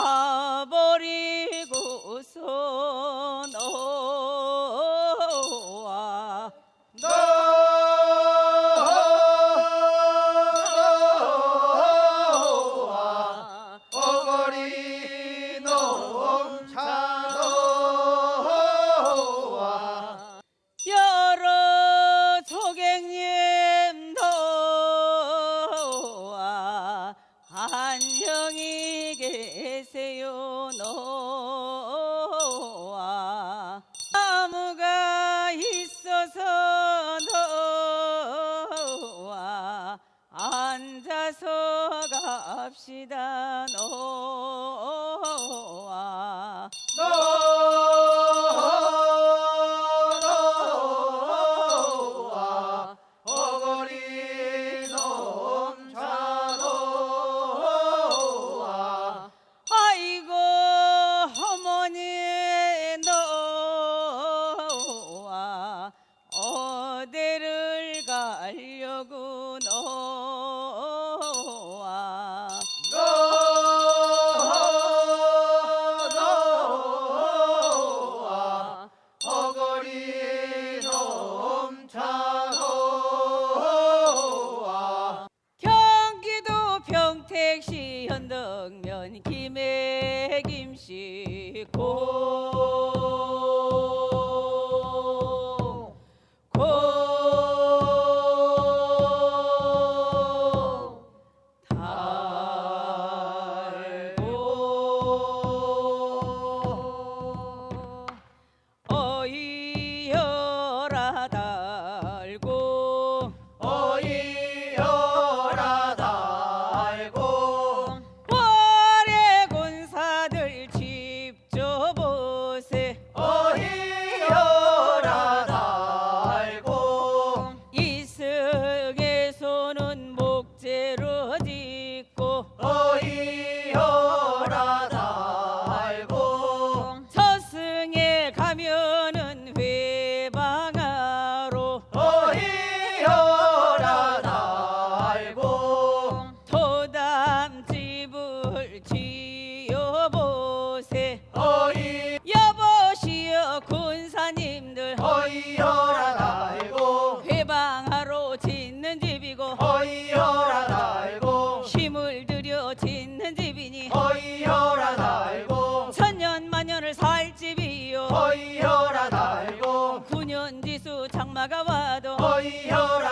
가버리고서 앉아서 갑시다. 노아 노아 정면 김해 김씨 고. llora.